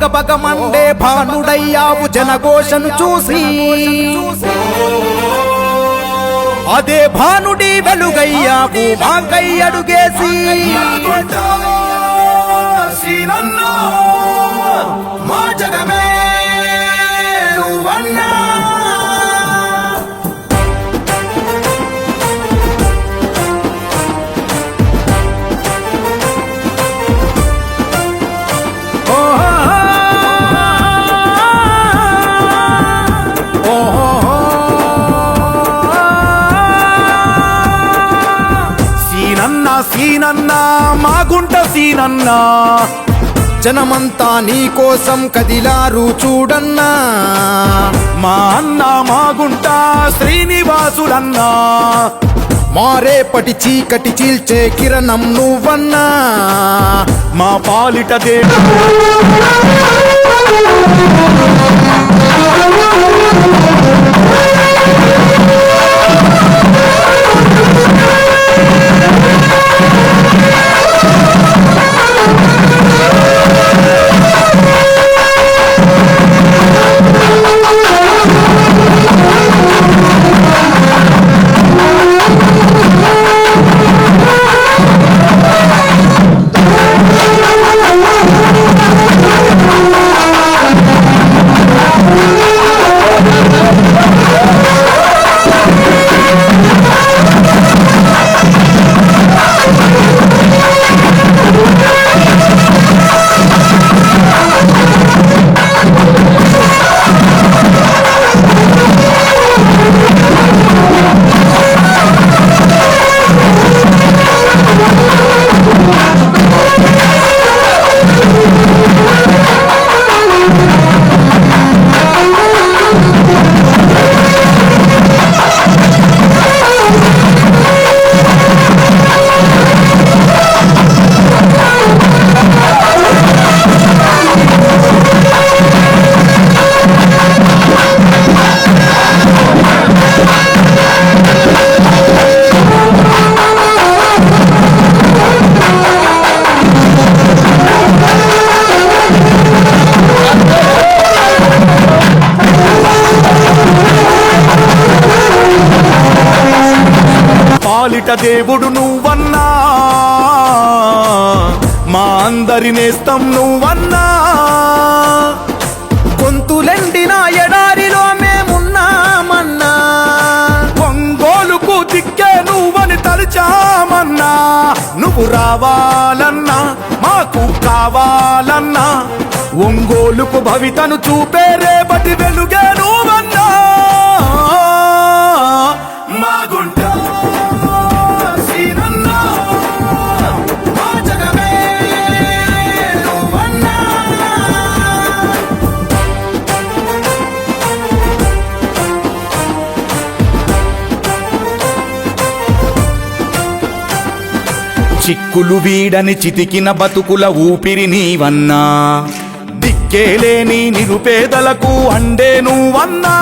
భగ మండే భానుడయ్యావు జనఘోషను చూసి. అదే భానుడి వెలుగయ్యావు మాకై అడుగేసి. మా జగమే గుంట జనమంతా నీ కోసం కదిలారు చూడన్నా. మా అన్న మా గుంట శ్రీనివాసులన్నా. మారేపటి చీకటి చీల్చే కిరణం నువ్వన్నా. మా పాలిట దేవుడు Oh, పాలిట దేవుడు నువ్వన్నా. మా అందరి నేస్తం నువ్వన్నా. గొంతులెండిన ఎడారిలో మేమున్నామన్నా. ఒంగోలుకు దిక్కే నువ్వని తలిచామన్నా. నువ్వు రావాలన్నా మాకు కావాలన్నా. ఒంగోలుకు భవితను చూపే రేపటి వెలుగే నువ్వన్నా. చిక్కులు వీడని చితికిన బతుకుల ఊపిరి నీవన్నా. దిక్కేలేని నిరుపేదలకు అండే నువ్వన్నా.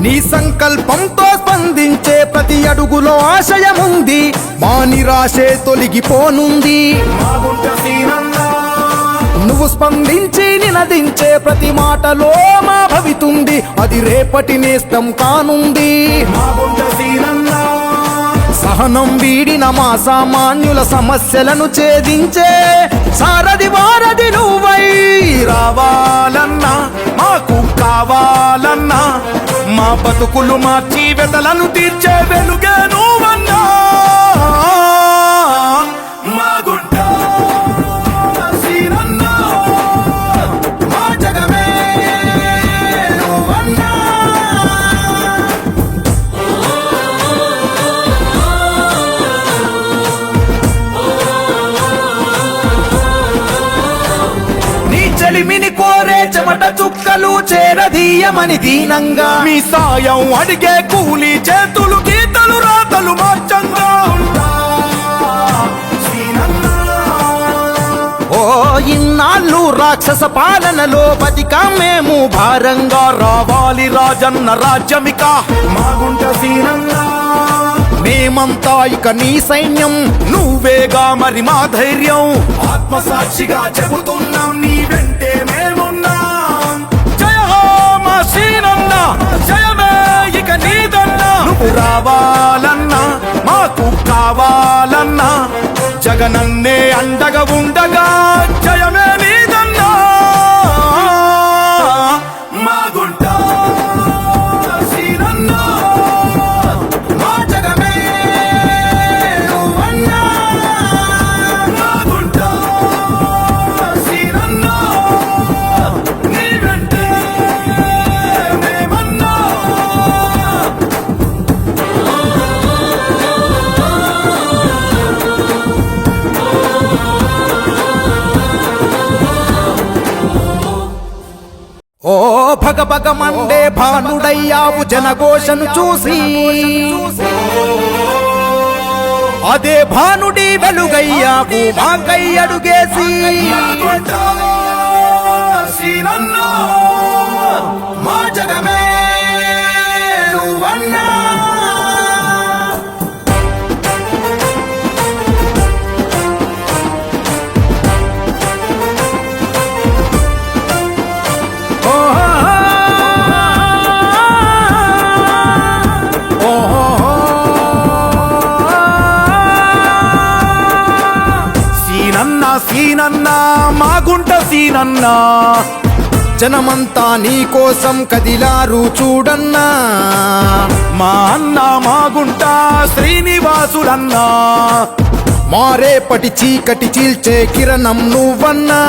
నీ సంకల్పంతో స్పందించే ప్రతి అడుగులో ఆశయముంది. మా నిరాశే తొలగిపోనుంది. నువ్వు స్పందించి నినదించే ప్రతి మాటలో మా భవితుంది. అది రేపటి నేస్తం కానుంది. సహనం వీడిన మా సామాన్యుల సమస్యలను ఛేదించే సారథి వారధి నువ్వై రావాలన్నా మాకు కావాలన్నా మా బతుకులు మార్చి వెతలను తీర్చే వెలుగే నువ్వన్నా. చుక్కలు చేరదీయమని దీనంగా. మీ సాయం అడిగే కూలి చేతులు గీతలు రాతలు మార్చంగా. ఓ ఇన్నాళ్ళు రాక్షస పాలనలో బతికా మేము భారంగా. రావాలి రాజన్న రాజ్యమిక. మా గుంట మేమంతా ఇక నీ సైన్యం నువ్వేగా మరి మా ధైర్యం. ఆత్మసాక్షిగా చెబుతున్నాం నీ వెంటే. సీనన్న జయమే ఇక నీదన్నా. నువ్వు రావాలన్నా మాకు కావాలన్నా జగనన్నే అండగా ఉండగా భగభగమండే భానుడయ్యావు జనఘోషను చూసి. అదే భానుడి వెలుగయ్యావు మాకై అడుగేసి. మా జగమే నువ్వన్నా. గుంట జనమంతా నీ కోసం కదిలారు చూడన్నా. మా అన్న మా గుంట శ్రీనివాసుడన్నా మారేపటి చీకటి చీల్చే కిరణం నువ్వన్నా.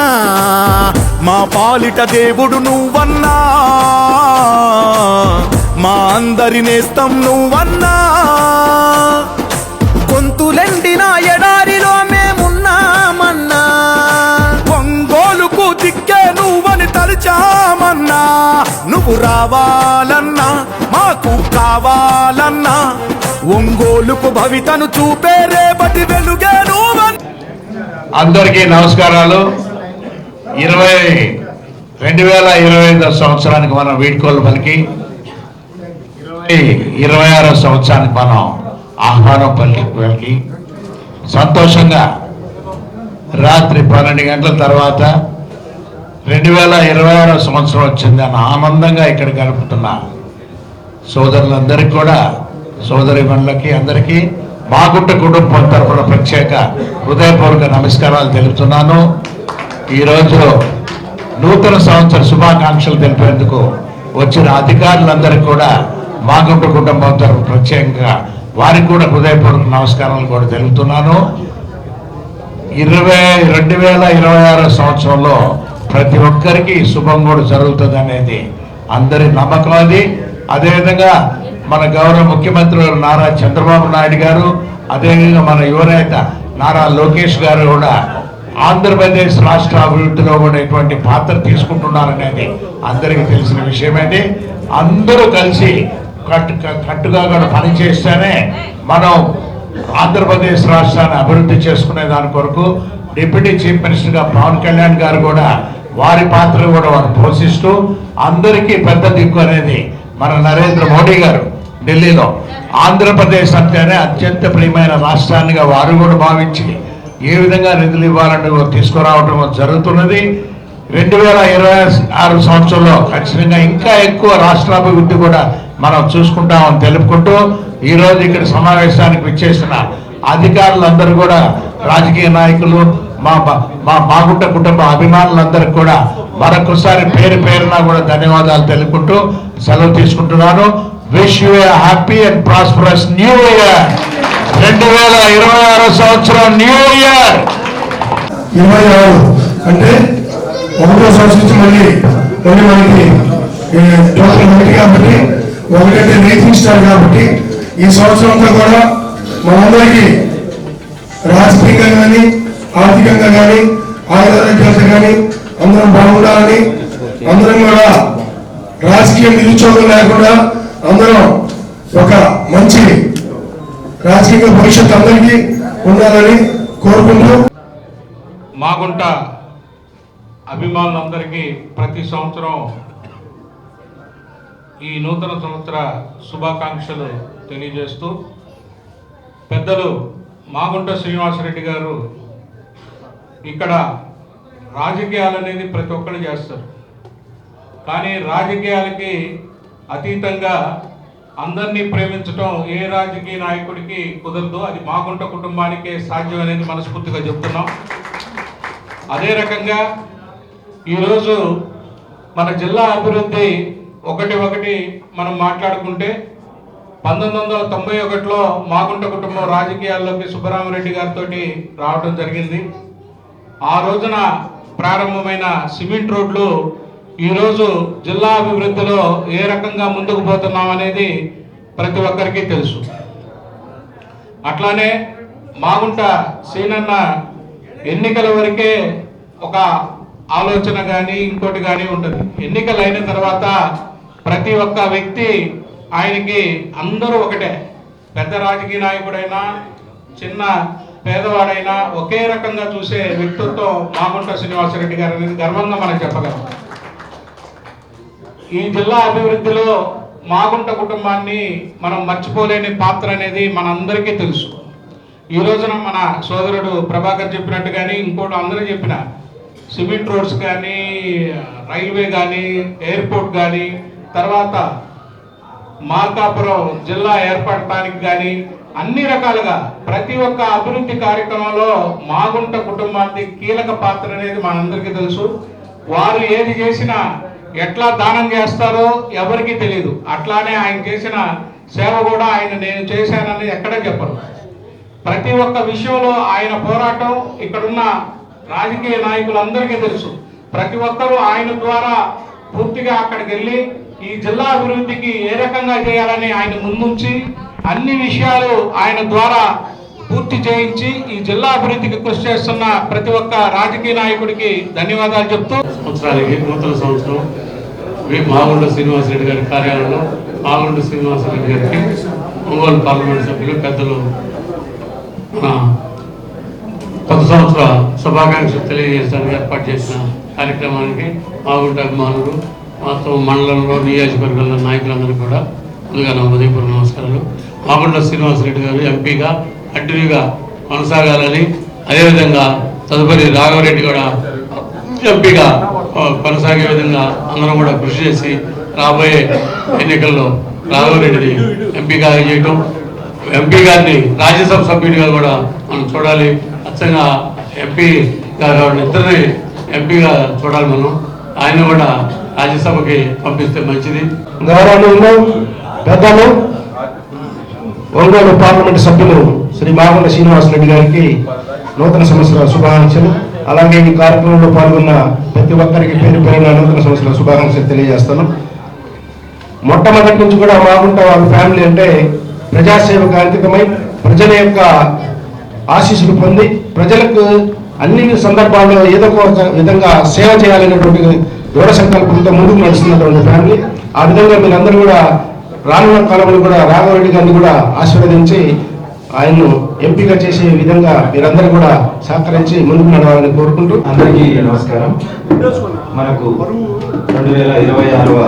మా పాలిట దేవుడు నువ్వన్నా. మా అందరి నేస్తం నువ్వన్నా. గొంతులెండిన వచ్చామన్నా నువ్వు రావాలన్నా మాకు కావాలన్నా. ఒంగోలుకు భవితను చూపే రేపటి వెలుగే అందరికీ నమస్కారాలు. ఇరవై రెండు వేల ఇరవై ఐదో సంవత్సరానికి మనం వీడ్కోలు పలికి ఇరవై ఇరవై ఆరో సంవత్సరానికి మనం ఆహ్వానం పలికి పలికి. సంతోషంగా రాత్రి పన్నెండు గంటల తర్వాత రెండు వేల ఇరవై ఆరో సంవత్సరం వచ్చిందని ఆనందంగా ఇక్కడ గడుపుతున్న సోదరులందరికీ కూడా సోదరి మనులకి అందరికీ బాగుంట కుటుంబం తరఫున ప్రత్యేక హృదయపూర్వక నమస్కారాలు తెలుపుతున్నాను. ఈరోజు నూతన సంవత్సర శుభాకాంక్షలు తెలిపేందుకు వచ్చిన అధికారులందరికీ కూడా బాగుంట కుటుంబం తరఫు ప్రత్యేకంగా వారికి కూడా హృదయపూర్వక నమస్కారాలు కూడా తెలుపుతున్నాను. ఇరవై రెండు వేల ఇరవై ఆరో సంవత్సరంలో ప్రతి ఒక్కరికి శుభం కూడా జరుగుతుంది అనేది అందరి నమ్మకం అది. అదేవిధంగా మన గౌరవ ముఖ్యమంత్రి నారా చంద్రబాబు నాయుడు గారు అదేవిధంగా మన యువనేత నారా లోకేష్ గారు కూడా ఆంధ్రప్రదేశ్ రాష్ట్ర అభివృద్ధిలో కూడా ఎటువంటి పాత్ర తీసుకుంటున్నారనేది అందరికీ తెలిసిన విషయమేది అందరూ కలిసి కట్టు కట్టుగా కూడా పనిచేస్తేనే మనం ఆంధ్రప్రదేశ్ రాష్ట్రాన్ని అభివృద్ధి చేసుకునే దాని కొరకు డిప్యూటీ చీఫ్ మినిస్టర్గా పవన్ కళ్యాణ్ గారు కూడా వారి పాత్ర కూడా వారు పోషిస్తూ అందరికీ పెద్ద దిక్కు అనేది మన నరేంద్ర మోడీ గారు ఢిల్లీలో. ఆంధ్రప్రదేశ్ అంటేనే అత్యంత ప్రియమైన రాష్ట్రాన్నిగా వారు కూడా భావించి ఏ విధంగా నిధులు ఇవ్వాలని తీసుకురావడం జరుగుతున్నది. రెండు వేల ఇరవై ఆరు సంవత్సరంలో ఖచ్చితంగా ఇంకా ఎక్కువ రాష్ట్రాభివృద్ధి కూడా మనం చూసుకుంటామని తెలుపుకుంటూ ఈరోజు ఇక్కడ సమావేశానికి విచ్చేసిన అధికారులందరూ కూడా రాజకీయ నాయకులు మా మా బాగుంట కుటుంబ అభిమానులందరికీ కూడా మరొకసారి పేరు పేరున కూడా ధన్యవాదాలు తెలుపుకుంటూ సెలవు తీసుకుంటున్నాను. Wish you happy and prosperous new year రెండు వేల ఇరవై ఆరో సంవత్సరం న్యూ ఇయర్ ఇరవై ఆరు అంటే ఒకటో సంవత్సరం మళ్ళీ మళ్ళీ మనకి టోటల్ ఒకటి కాబట్టి ఒకటంటే రేటింగ్ స్టార్ కాబట్టి ఈ సంవత్సరంలో కూడా మనందరికీ రాజకీయంగా కానీ ఆర్థికంగా కానీ ఆయుధారోగ్యాలతో కానీ అందరం బాగుండాలని అందరం కూడా రాజకీయ నిరుద్యోగం లేకుండా అందరం ఒక మంచి రాజకీయ భవిష్యత్తు అందరికీ ఉండాలని కోరుకుంటూ మాగుంట అభిమానులందరికీ ప్రతి సంవత్సరం ఈ నూతన సంవత్సర శుభాకాంక్షలు తెలియజేస్తూ పెద్దలు మాగుంట శ్రీనివాసరెడ్డి గారు ఇక్కడ రాజకీయాలు అనేది ప్రతి ఒక్కరు చేస్తారు. కానీ రాజకీయాలకి అతీతంగా అందరినీ ప్రేమించడం ఏ రాజకీయ నాయకుడికి కుదరదు. అది మాగుంట కుటుంబానికే సాధ్యం అనేది మనస్ఫూర్తిగా చెప్తున్నాం. అదే రకంగా ఈరోజు మన జిల్లా అభివృద్ధి ఒకటి ఒకటి మనం మాట్లాడుకుంటే పంతొమ్మిది వందల తొంభై ఒకటిలో మాగుంట కుటుంబం రాజకీయాల్లోకి సుబ్బరామరెడ్డి గారితో రావడం జరిగింది. ఆ రోజున ప్రారంభమైన సిమెంట్ రోడ్లు ఈరోజు జిల్లా అభివృద్ధిలో ఏ రకంగా ముందుకు పోతున్నాం అనేది ప్రతి ఒక్కరికి తెలుసు. అట్లానే మాగుంట సీనన్న ఎన్నికల వరకే ఒక ఆలోచన కానీ ఇంకోటి కానీ ఉంటుంది ఎన్నికలు అయిన తర్వాత ప్రతి ఒక్క వ్యక్తి ఆయనకి అందరూ ఒకటే. పెద్ద రాజకీయ నాయకుడైనా చిన్న పేదవాడైనా ఒకే రకంగా చూసే వ్యక్తిత్వం మాగుంట శ్రీనివాసరెడ్డి గారు అనేది గర్వంగా మనం చెప్పగలం. ఈ జిల్లా అభివృద్ధిలో మాగుంట కుటుంబాన్ని మనం మర్చిపోలేని పాత్ర అనేది మనందరికీ తెలుసు. ఈ రోజున మన సోదరుడు ప్రభాకర్ చెప్పినట్టు కానీ ఇంకోటి అందరూ చెప్పిన సిమెంట్ రోడ్స్ కానీ రైల్వే కానీ ఎయిర్పోర్ట్ కానీ తర్వాత మార్కాపురం జిల్లా ఏర్పడటానికి కానీ అన్ని రకాలుగా ప్రతి ఒక్క అభివృద్ధి కార్యక్రమంలో మాగుంట కుటుంబానికి కీలక పాత్ర అనేది మనందరికీ తెలుసు. వారు ఏది చేసినా ఎట్లా దానం చేస్తారో ఎవరికీ తెలియదు అట్లానే ఆయన చేసిన సేవ కూడా ఆయన నేను చేశానని ఎక్కడ చెప్పరు. ప్రతి ఒక్క విషయంలో ఆయన పోరాటం ఇక్కడున్న రాజకీయ నాయకులందరికీ తెలుసు. ప్రతి ఒక్కరూ ఆయన ద్వారా పూర్తిగా అక్కడికి వెళ్ళి ఈ జిల్లా అభివృద్ధికి ఏ రకంగా చేయాలని ఆయన ముందుంచి అన్ని విషయాలు ఆయన ద్వారా పూర్తి చేయించి ఈ జిల్లా అభివృద్ధికి కృషి చేస్తున్న ప్రతి ఒక్క రాజకీయ నాయకుడికి ధన్యవాదాలు చెప్తూ సంవత్సరాలకి నూతన సంవత్సరం. వి మాగుండ శ్రీనివాసరెడ్డి గారి కార్యాలయంలో మాగుండ శ్రీనివాసరెడ్డి గారికి ఒంగోలు పార్లమెంట్ సభ్యులు పెద్దలు మన కొత్త సంవత్సర శుభాకాంక్షలు తెలియజేయడానికి ఏర్పాటు చేసిన కార్యక్రమానికి మాగుంట అభిమానులు మొత్తం మండలంలో నియోజకవర్గంలో నాయకులందరూ కూడా ముందుగా నా ఉదయపూర్వ నమస్కారాలు. మాగుంట శ్రీనివాసరెడ్డి గారు ఎంపీగా కంటిన్యూగా కొనసాగాలని అదేవిధంగా తదుపరి రాఘవరెడ్డి కూడా ఎంపీగా కొనసాగే విధంగా అందరం కూడా కృషి చేసి రాబోయే ఎన్నికల్లో రాఘవరెడ్డిని ఎంపీగా చేయటం ఎంపీ గారిని రాజ్యసభ సభ్యుడిగా కూడా మనం చూడాలి. అచ్చంగా ఎంపీ గారు ఇద్దరిని ఎంపీగా చూడాలి మనం. ఆయన కూడా రాజ్యసభకి పంపిస్తే మంచిది. గౌరవనీయులు పెద్దలు ఒంగోలు పార్లమెంట్ సభ్యులు శ్రీ మాగుండ శ్రీనివాసరెడ్డి గారికి నూతన సంవత్సర శుభాకాంక్షలు. అలాగే ఈ కార్యక్రమంలో పాల్గొన్న ప్రతి ఒక్కరికి పేరు పేరున నూతన సంవత్సర శుభాకాంక్షలు తెలియజేస్తాను. మొట్టమొదటి నుంచి కూడా మాగుంట వాళ్ళ ఫ్యామిలీ అంటే ప్రజాసేవకు అంకితమై ప్రజల యొక్క ఆశీస్సులు పొంది ప్రజలకు అన్ని సందర్భాల్లో ఏదో ఒక విధంగా సేవ చేయాలనేటువంటి దృఢ సంకల్పంతో ముందుకు నడుస్తున్నటువంటి ఫ్యామిలీ. ఆ విధంగా మీరందరూ కూడా రానున్న కాలంలో కూడా రాఘవరెడ్డి గారిని కూడా ఆశీర్వదించి ఆయన్ను ఎంపిక చేసే విధంగా మీరందరూ కూడా సహకరించి ముందుకు నడవాలని కోరుకుంటూ అందరికీ నమస్కారం. మనకు రెండు వేల ఇరవై ఆరవ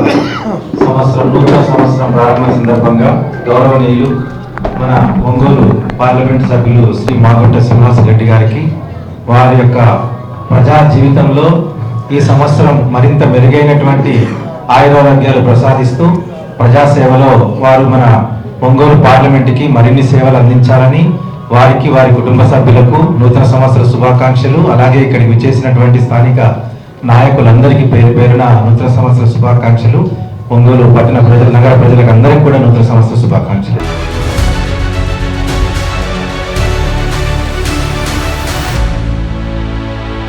సంవత్సరం నూతన సంవత్సరం ప్రారంభ సందర్భంగా గౌరవనీయులు మన ఒంగోలు పార్లమెంట్ సభ్యులు శ్రీ మాగుంట శ్రీనివాసరెడ్డి గారికి వారి యొక్క ప్రజా జీవితంలో ఈ సంవత్సరం మరింత మెరుగైనటువంటి ఆయురారోగ్యాలు ప్రసాదిస్తూ ప్రజాసేవలో వారు మన ఒంగోలు పార్లమెంటుకి మరిన్ని సేవలు అందించాలని వారికి వారి కుటుంబ సభ్యులకు నూతన సంవత్సర శుభాకాంక్షలు. అలాగే ఇక్కడికి విచ్చేసినటువంటి స్థానిక నాయకులందరికీ పేరు పేరున నూతన సంవత్సర శుభాకాంక్షలు. ఒంగోలు పట్టణ ప్రజలు నగర ప్రజలకు అందరికీ కూడా నూతన సంవత్సర శుభాకాంక్షలు.